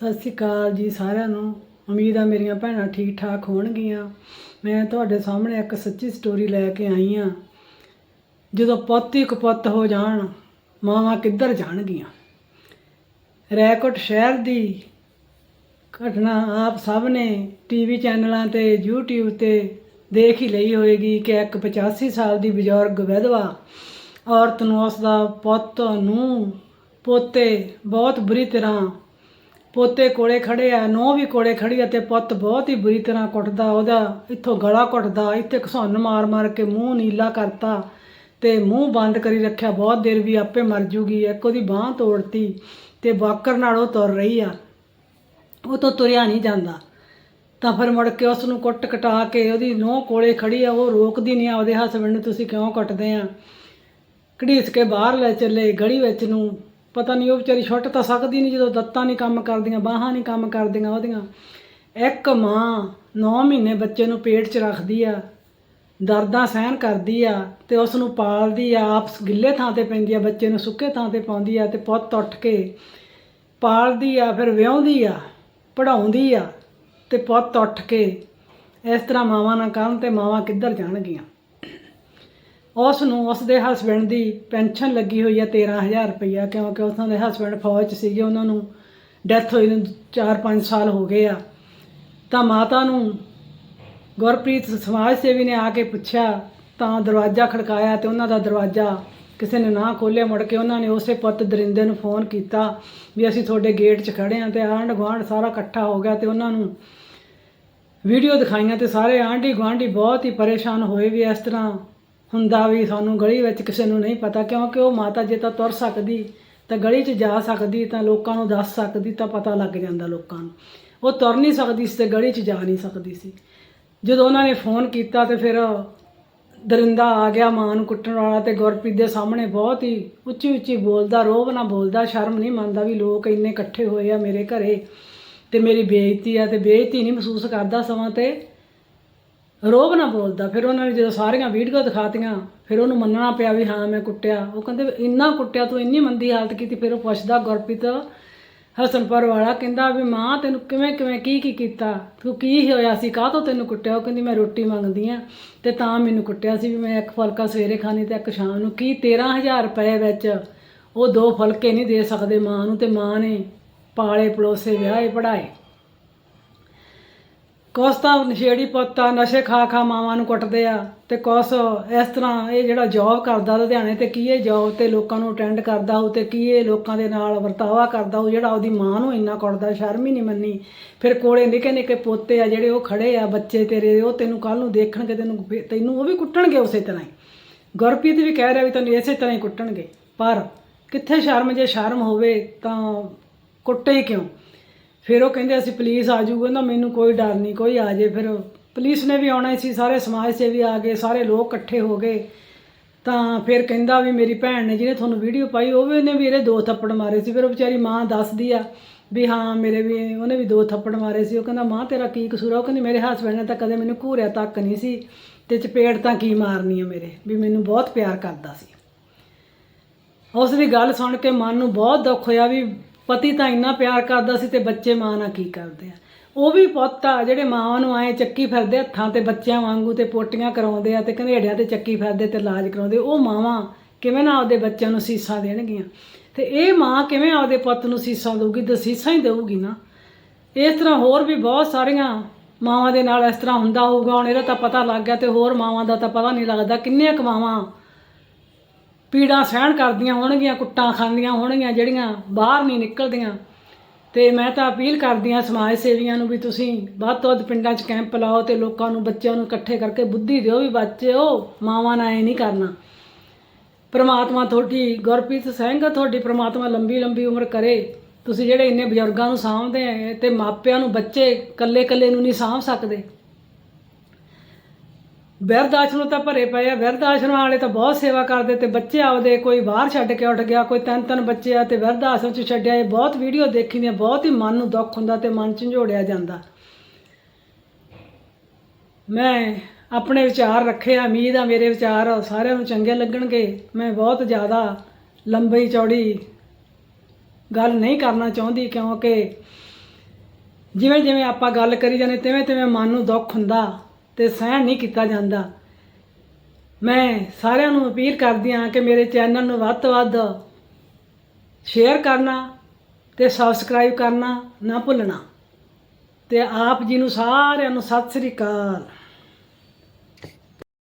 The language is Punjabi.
ਸਤਿ ਸ਼੍ਰੀ ਅਕਾਲ ਜੀ ਸਾਰਿਆਂ ਨੂੰ। ਉਮੀਦ ਆ ਮੇਰੀਆਂ ਭੈਣਾਂ ਠੀਕ ਠਾਕ ਹੋਣਗੀਆਂ। ਮੈਂ ਤੁਹਾਡੇ ਸਾਹਮਣੇ ਇੱਕ ਸੱਚੀ ਸਟੋਰੀ ਲੈ ਕੇ ਆਈ ਆ। ਜਦੋਂ ਪੁੱਤ ਹੀ ਕਪੁੱਤ ਹੋ ਜਾਣ, ਮਾਵਾਂ ਕਿੱਧਰ ਜਾਣਗੀਆਂ? ਰੈਕੋਟ ਸ਼ਹਿਰ ਦੀ ਘਟਨਾ ਆਪ ਸਭ ਨੇ ਟੀਵੀ ਚੈਨਲਾਂ ਤੇ YouTube ਤੇ ਦੇਖ ਹੀ ਲਈ ਹੋਏਗੀ ਕਿ ਇੱਕ 85 ਸਾਲ ਦੀ ਬਜ਼ੁਰਗ ਵਿਧਵਾ ਔਰਤ ਨੂੰ ਉਸ ਦਾ ਪੁੱਤ ਨੂੰ ਪੋਤੇ ਬਹੁਤ ਬੁਰੀ ਤਰ੍ਹਾਂ ਪੋਤੇ ਕੋਲੇ ਖੜੇ ਆ ਨੋ ਵੀ ਕੋਲੇ ਖੜੀ ਆ ਤੇ ਪੁੱਤ ਬਹੁਤ ਹੀ ਬੁਰੀ ਤਰ੍ਹਾਂ ਕੁੱਟਦਾ ਉਹਦਾ, ਇੱਥੋਂ ਗਲਾ ਕੁੱਟਦਾ, ਇੱਥੇ ਘਸੁੰਨ ਮਾਰ ਮਾਰ ਕੇ ਮੂੰਹ ਨੀਲਾ ਕਰਤਾ ਤੇ ਮੂੰਹ ਬੰਦ ਕਰੀ ਰੱਖਿਆ, ਬਹੁਤ ਦੇਰ ਵੀ ਆਪੇ ਮਰ ਜੂਗੀ, ਇੱਕ ਉਹਦੀ ਬਾਹ ਤੋੜਤੀ ਤੇ ਬਾਕਰ ਨਾਲ ਉਹ ਤੁਰ ਰਹੀ ਆ, ਉਹ ਤੋਂ ਤੁਰਿਆ ਨਹੀਂ ਜਾਂਦਾ। ਤਾਂ ਫਿਰ ਮੁੜ ਕੇ ਉਸ ਨੂੰ ਕੁੱਟ ਕਟਾ ਕੇ ਉਹਦੀ ਨੋਹ ਕੋਲੇ ਖੜੀ ਆ, ਉਹ ਰੋਕਦੀ ਨਹੀਂ ਆਪਦੇ ਹਸਬੰਡ ਨੂੰ ਤੁਸੀਂ ਕਿਉਂ ਕੁੱਟਦੇ ਆ? ਘੜੀਸ ਕੇ ਬਾਹਰ ਲੈ ਚੱਲੇ, ਗਲੀ ਵਿੱਚ ਨੂੰ ਪਤਾ ਨਹੀਂ ਉਹ ਵਿਚਾਰੀ ਛੁੱਟ ਤਾਂ ਸਕਦੀ ਨਹੀਂ ਜਦੋਂ ਦੱਤਾਂ ਨਹੀਂ ਕੰਮ ਕਰਦੀਆਂ, ਬਾਹਾਂ ਨਹੀਂ ਕੰਮ ਕਰਦੀਆਂ ਉਹਦੀਆਂ। ਇੱਕ ਮਾਂ 9 ਮਹੀਨੇ ਬੱਚੇ ਨੂੰ ਪੇਟ 'ਚ ਰੱਖਦੀ ਆ, ਦਰਦਾਂ ਸਹਿਣ ਕਰਦੀ ਆ ਤੇ ਉਸ ਨੂੰ ਪਾਲਦੀ ਆ, ਆਪਸ ਗਿੱਲੇ ਥਾਂ ਤੇ ਪੈਂਦੀ ਆ, ਬੱਚੇ ਨੂੰ ਸੁੱਕੇ ਥਾਂ ਤੇ ਪਾਉਂਦੀ ਆ ਤੇ ਪੁੱਤ ਉੱਠ ਕੇ ਪਾਲਦੀ ਆ, ਫਿਰ ਵਿਆਹੁੰਦੀ ਆ ਪੜਾਉਂਦੀ ਆ ਤੇ ਪੁੱਤ ਉੱਠ ਕੇ ਇਸ ਤਰ੍ਹਾਂ ਮਾਵਾਂ ਨਾਲ ਕਰਨ ਤੇ ਮਾਵਾਂ ਕਿੱਧਰ ਜਾਣਗੀਆਂ? ਉਸ ਨੂੰ ਉਸ ਦੇ ਹਸਬੰਡ ਦੀ ਪੈਨਸ਼ਨ ਲੱਗੀ ਹੋਈ ਆ 13000 ਰੁਪਈਆ, ਕਿਉਂਕਿ ਉਸੋਂ ਦੇ ਹਸਬੰਡ ਫੌਜ 'ਚ ਸੀਗੇ, ਉਹਨਾਂ ਨੂੰ ਡੈਥ ਹੋਈ ਨੂੰ 4-5 ਸਾਲ ਹੋ ਗਏ ਆ। ਤਾਂ ਮਾਤਾ ਨੂੰ ਗੁਰਪ੍ਰੀਤ ਸਮਾਜ ਸੇਵੀ ਨੇ ਆ ਕੇ ਪੁੱਛਿਆ, ਤਾਂ ਦਰਵਾਜ਼ਾ ਖੜਕਾਇਆ ਤੇ ਉਹਨਾਂ ਦਾ ਦਰਵਾਜ਼ਾ ਕਿਸੇ ਨੇ ਨਾ ਖੋਲ੍ਹਿਆ, ਮੁੜ ਕੇ ਉਹਨਾਂ ਨੇ ਉਸੇ ਪੁੱਤ ਦਰਿੰਦੇ ਨੂੰ ਫੋਨ ਕੀਤਾ ਵੀ ਅਸੀਂ ਤੁਹਾਡੇ ਗੇਟ 'ਚ ਖੜੇ ਆਂ ਤੇ ਆਂਢ ਗੁਆਂਢ ਸਾਰਾ ਇਕੱਠਾ ਹੋ ਗਿਆ ਤੇ ਉਹਨਾਂ ਨੂੰ ਵੀਡੀਓ ਦਿਖਾਈਆਂ ਤੇ ਸਾਰੇ ਆਂਢੀ ਗੁਆਂਢੀ ਬਹੁਤ ਹੀ ਪਰੇਸ਼ਾਨ ਹੋਏ ਵੀ ਇਸ ਤਰ੍ਹਾਂ ਹੁੰਦਾ ਵੀ ਸਾਨੂੰ ਗਲੀ ਵਿੱਚ ਕਿਸੇ ਨੂੰ ਨਹੀਂ ਪਤਾ, ਕਿਉਂਕਿ ਉਹ ਮਾਤਾ ਜੇ ਤਾਂ ਤੁਰ ਸਕਦੀ, ਤਾਂ ਗਲੀ 'ਚ ਜਾ ਸਕਦੀ, ਤਾਂ ਲੋਕਾਂ ਨੂੰ ਦੱਸ ਸਕਦੀ, ਤਾਂ ਪਤਾ ਲੱਗ ਜਾਂਦਾ ਲੋਕਾਂ ਨੂੰ। ਉਹ ਤੁਰ ਨਹੀਂ ਸਕਦੀ ਸੀ ਤੇ ਗਲੀ 'ਚ ਜਾ ਨਹੀਂ ਸਕਦੀ ਸੀ। ਜਦੋਂ ਉਹਨਾਂ ਨੇ ਫੋਨ ਕੀਤਾ ਤੇ ਫਿਰ ਦਰਿੰਦਾ ਆ ਗਿਆ ਮਾਂ ਨੂੰ ਕੁੱਟਣ ਵਾਲਾ ਤੇ ਗੁਰਪ੍ਰੀਤ ਦੇ ਸਾਹਮਣੇ ਬਹੁਤ ਹੀ ਉੱਚੀ ਉੱਚੀ ਬੋਲਦਾ, ਰੋਬ ਨਾ ਬੋਲਦਾ, ਸ਼ਰਮ ਨਹੀਂ ਮੰਨਦਾ ਵੀ ਲੋਕ ਇੰਨੇ ਇਕੱਠੇ ਹੋਏ ਆ ਮੇਰੇ ਘਰੇ ਤੇ ਮੇਰੀ ਬੇਇੱਜ਼ਤੀ ਆ ਤੇ ਬੇਇੱਜ਼ਤੀ ਨਹੀਂ ਮਹਿਸੂਸ ਕਰਦਾ ਸਮਾਂ ਤੇ ਰੋਬ ਨਾ ਬੋਲਦਾ। ਫਿਰ ਉਹਨਾਂ ਨੇ ਜਦੋਂ ਸਾਰੀਆਂ ਵੀਡੀਓ ਦਿਖਾਤੀਆਂ, ਫਿਰ ਉਹਨੂੰ ਮੰਨਣਾ ਪਿਆ ਵੀ ਹਾਂ, ਮੈਂ ਕੁੱਟਿਆ। ਉਹ ਕਹਿੰਦੇ ਵੀ ਇੰਨਾ ਕੁੱਟਿਆ, ਤੂੰ ਇੰਨੀ ਮੰਦੀ ਹਾਲਤ ਕੀਤੀ। ਫਿਰ ਉਹ ਪੁੱਛਦਾ ਗੁਰਪ੍ਰੀਤ ਹਸਨਪੁਰ ਵਾਲਾ, ਕਹਿੰਦਾ ਵੀ ਮਾਂ, ਤੈਨੂੰ ਕਿਵੇਂ ਕਿਵੇਂ, ਕੀ ਕੀ ਕੀਤਾ? ਤੂੰ ਕੀ ਹੋਇਆ ਸੀ? ਕਾਹ ਤੋਂ ਤੈਨੂੰ ਕੁੱਟਿਆ? ਉਹ ਕਹਿੰਦੀ, ਮੈਂ ਰੋਟੀ ਮੰਗਦੀ ਆ। ਤੇ ਤਾਂ ਮੈਨੂੰ ਕੁੱਟਿਆ ਸੀ ਵੀ ਮੈਂ ਇੱਕ ਫੁਲਕਾ ਸਵੇਰੇ ਖਾਣੀ ਤੇ ਇੱਕ ਸ਼ਾਮ ਨੂੰ। ਕੀ 13000 ਰੁਪਏ ਵਿੱਚ ਉਹ ਦੋ ਫੁਲਕੇ ਨਹੀਂ ਦੇ ਸਕਦੇ ਮਾਂ ਨੂੰ ਤੇ ਮਾਂ ਨੇ ਪਾਲੇ ਪਲੋਸੇ ਵਿਆਹੇ ਪੜਾਏ ਕੁਛ ਤਾਂ ਨਸ਼ੇੜੀ ਪੁੱਤ ਆ, ਨਸ਼ੇ ਖਾ ਖਾ ਮਾਵਾਂ ਨੂੰ ਕੁੱਟਦੇ ਆ ਤੇ ਕੁਛ ਇਸ ਤਰ੍ਹਾਂ ਇਹ ਜਿਹੜਾ ਜੌਬ ਕਰਦਾ ਲੁਧਿਆਣੇ ਤੇ ਕੀ ਇਹ ਜੌਬ ਤੇ ਲੋਕਾਂ ਨੂੰ ਅਟੈਂਡ ਕਰਦਾ ਹੋ ਤੇ ਕੀ ਇਹ ਲੋਕਾਂ ਦੇ ਨਾਲ ਵਰਤਾਵਾ ਕਰਦਾ ਹੋ ਜਿਹੜਾ ਉਹਦੀ ਮਾਂ ਨੂੰ ਇੰਨਾ ਕੁੱਟਦਾ, ਸ਼ਰਮ ਹੀ ਨਹੀਂ ਮੰਨੀ। ਫਿਰ ਕੋਲੇ ਨਿੱਕੇ ਨਿੱਕੇ ਪੋਤੇ ਆ ਜਿਹੜੇ ਉਹ ਖੜੇ ਆ ਬੱਚੇ ਤੇਰੇ, ਉਹ ਤੈਨੂੰ ਕੱਲ ਨੂੰ ਦੇਖਣਗੇ, ਤੈਨੂੰ ਤੈਨੂੰ ਉਹ ਵੀ ਕੁੱਟਣਗੇ ਉਸੇ ਤਰ੍ਹਾਂ ਹੀ। ਗੁਰਪ੍ਰੀਤ ਵੀ ਕਹਿ ਰਿਹਾ ਵੀ ਤੈਨੂੰ ਇਸੇ ਤਰ੍ਹਾਂ ਹੀ ਕੁੱਟਣਗੇ। ਪਰ ਕਿੱਥੇ ਸ਼ਰਮ, ਜੇ ਸ਼ਰਮ ਹੋਵੇ ਤਾਂ ਕੁੱਟੇ ਹੀ ਕਿਉਂ? ਫਿਰ ਉਹ ਕਹਿੰਦੇ ਅਸੀਂ ਪੁਲਿਸ ਆ ਜਾਊਗਾ, ਨਾ ਮੈਨੂੰ ਕੋਈ ਡਰ ਨਹੀਂ, ਕੋਈ ਆ ਜੇ। ਫਿਰ ਪੁਲਿਸ ਨੇ ਵੀ ਆਉਣਾ ਸੀ, ਸਾਰੇ ਸਮਾਜ ਸੇਵੀ ਆ ਗਏ, ਸਾਰੇ ਲੋਕ ਇਕੱਠੇ ਹੋ ਗਏ। ਤਾਂ ਫਿਰ ਕਹਿੰਦਾ ਵੀ ਮੇਰੀ ਭੈਣ ਨੇ ਜਿਹਨੇ ਤੁਹਾਨੂੰ ਵੀਡੀਓ ਪਾਈ, ਉਹ ਵੀ ਉਹਨੇ ਵੀ ਇਹਦੇ ਦੋ ਥੱਪੜ ਮਾਰੇ ਸੀ। ਫਿਰ ਉਹ ਵਿਚਾਰੀ ਮਾਂ ਦੱਸਦੀ ਆ ਵੀ ਹਾਂ, ਮੇਰੇ ਵੀ ਉਹਨੇ ਵੀ ਦੋ ਥੱਪੜ ਮਾਰੇ ਸੀ। ਉਹ ਕਹਿੰਦਾ, ਮਾਂ, ਤੇਰਾ ਕੀ ਕਸੂਰ ਆ? ਉਹ ਕਹਿੰਦੀ, ਮੇਰੇ ਹਸਬੰਡ ਨੇ ਤਾਂ ਕਦੇ ਮੈਨੂੰ ਘੂਰਿਆ ਤੱਕ ਨਹੀਂ ਸੀ ਤੇ ਚਪੇੜ ਤਾਂ ਕੀ ਮਾਰਨੀ ਆ ਮੇਰੇ, ਵੀ ਮੈਨੂੰ ਬਹੁਤ ਪਿਆਰ ਕਰਦਾ ਸੀ। ਉਸ ਦੀ ਗੱਲ ਸੁਣ ਕੇ ਮਨ ਨੂੰ ਬਹੁਤ ਦੁੱਖ ਹੋਇਆ ਵੀ ਪਤੀ ਤਾਂ ਇੰਨਾ ਪਿਆਰ ਕਰਦਾ ਸੀ ਤੇ ਬੱਚੇ ਮਾਂ ਨਾਲ ਕੀ ਕਰਦੇ ਆ। ਉਹ ਵੀ ਪੁੱਤ ਆ, ਜਿਹੜੇ ਮਾਵਾਂ ਨੂੰ ਆਏ ਚੱਕੀ ਫਿਰਦੇ ਹੱਥਾਂ ਤੇ ਬੱਚਿਆਂ ਵਾਂਗੂ ਤੇ ਪੋਟੀਆਂ ਕਰਾਉਂਦੇ ਆ ਤੇ ਘਨੇੜਿਆਂ ਤੇ ਚੱਕੀ ਫਿਰਦੇ ਤੇ ਇਲਾਜ ਕਰਾਉਂਦੇ, ਉਹ ਮਾਵਾਂ ਕਿਵੇਂ ਨਾ ਆਪਦੇ ਬੱਚਿਆਂ ਨੂੰ ਸੀਸਾਂ ਦੇਣਗੀਆਂ। ਤੇ ਇਹ ਮਾਂ ਕਿਵੇਂ ਆਪਦੇ ਪੁੱਤ ਨੂੰ ਸੀਸਾਂ ਦੇਊਗੀ, ਤੇ ਸੀਸਾਂ ਹੀ ਦੇਊਗੀ ਨਾ। ਇਸ ਤਰ੍ਹਾਂ ਹੋਰ ਵੀ ਬਹੁਤ ਸਾਰੀਆਂ ਮਾਵਾਂ ਦੇ ਨਾਲ ਇਸ ਤਰ੍ਹਾਂ ਹੁੰਦਾ ਹੋਊਗਾ, ਹੁਣ ਇਹਦਾ ਤਾਂ ਪਤਾ ਲੱਗ ਗਿਆ ਤੇ ਹੋਰ ਮਾਵਾਂ ਦਾ ਤਾਂ ਪਤਾ ਨਹੀਂ ਲੱਗਦਾ ਕਿੰਨੀਆਂ ਕੁ ਮਾਵਾਂ ਪੀੜਾਂ ਸਹਿਣ ਕਰਦੀਆਂ ਹੋਣਗੀਆਂ, ਕੁੱਟਾਂ ਖਾਂਦੀਆਂ ਹੋਣਗੀਆਂ, ਜਿਹੜੀਆਂ ਬਾਹਰ ਨਹੀਂ ਨਿਕਲਦੀਆਂ। ਤੇ ਮੈਂ ਤਾਂ ਅਪੀਲ ਕਰਦੀ ਹਾਂ ਸਮਾਜ ਸੇਵੀਆਂ ਨੂੰ ਵੀ ਤੁਸੀਂ ਵੱਧ ਤੋਂ ਵੱਧ ਪਿੰਡਾਂ 'ਚ ਕੈਂਪ ਲਾਓ ਤੇ ਲੋਕਾਂ ਨੂੰ, ਬੱਚਿਆਂ ਨੂੰ ਇਕੱਠੇ ਕਰਕੇ ਬੁੱਧੀ ਦਿਓ ਵੀ ਬੱਚਿਓ, ਮਾਵਾਂ ਨਾਲ ਐ ਨਹੀਂ ਕਰਨਾ। ਪ੍ਰਮਾਤਮਾ ਤੁਹਾਡੀ, ਗੁਰਪ੍ਰੀਤ ਸਿੰਘ ਤੁਹਾਡੀ ਪ੍ਰਮਾਤਮਾ ਲੰਬੀ ਲੰਬੀ ਉਮਰ ਕਰੇ। ਤੁਸੀਂ ਜਿਹੜੇ ਇੰਨੇ ਬਜ਼ੁਰਗਾਂ ਨੂੰ ਸਾਂਭਦੇ ਆ ਤੇ ਮਾਪਿਆਂ ਨੂੰ ਬੱਚੇ ਇਕੱਲੇ ਇਕੱਲੇ ਨੂੰ ਨਹੀਂ ਸਾਂਭ ਸਕਦੇ। ਬਿਰਧ ਆਸ਼ਰਮ ਤਾਂ ਭਰੇ ਪਏ ਆ। ਬਿਰਧ ਆਸ਼ਰਮ ਵਾਲੇ ਤਾਂ ਬਹੁਤ ਸੇਵਾ ਕਰਦੇ ਤੇ ਬੱਚੇ ਆਉਦੇ ਕੋਈ ਬਾਹਰ ਛੱਡ ਕੇ ਉੱਠ ਗਿਆ, ਕੋਈ ਤਿੰਨ ਤਿੰਨ ਬੱਚੇ ਆ ਤੇ ਬਿਰਧ ਆਸ਼ਰਮ ਚ ਛੱਡਿਆ। ਇਹ ਬਹੁਤ ਵੀਡੀਓ ਦੇਖੀ ਦੀਆਂ ਬਹੁਤ ਹੀ ਮਨ ਨੂੰ ਦੁੱਖ ਹੁੰਦਾ ਤੇ ਮਨ ਝੰਜੋੜਿਆ ਜਾਂਦਾ। ਮੈਂ ਆਪਣੇ ਵਿਚਾਰ ਰੱਖੇ ਆ, ਉਮੀਦ ਆ ਮੇਰੇ ਵਿਚਾਰ ਸਾਰਿਆਂ ਨੂੰ ਚੰਗੇ ਲੱਗਣਗੇ। ਮੈਂ ਬਹੁਤ ਜ਼ਿਆਦਾ ਲੰਬੀ ਚੌੜੀ ਗੱਲ ਨਹੀਂ ਕਰਨਾ ਚਾਹੁੰਦੀ ਕਿਉਂਕਿ ਜਿਵੇਂ ਜਿਵੇਂ ਆਪਾਂ ਗੱਲ ਕਰੀ ਜਾਂਦੇ ਤਿਵੇਂ ਤਿਵੇਂ ਮਨ ਨੂੰ ਦੁੱਖ ਹੁੰਦਾ। ਤੇ ਸਹਿਣ ਨਹੀਂ ਕੀਤਾ ਜਾਂਦਾ। ਮੈਂ ਸਾਰਿਆਂ ਨੂੰ ਅਪੀਲ ਕਰਦੀ ਹਾਂ ਕਿ ਮੇਰੇ ਚੈਨਲ ਨੂੰ ਵੱਧ ਤੋਂ ਵੱਧ ਸ਼ੇਅਰ ਕਰਨਾ ਤੇ ਸਬਸਕ੍ਰਾਈਬ ਕਰਨਾ ਨਾ ਭੁੱਲਣਾ। ਤੇ ਆਪ ਜੀ ਨੂੰ ਸਾਰਿਆਂ ਨੂੰ ਸਤਿ ਸ੍ਰੀ ਅਕਾਲ।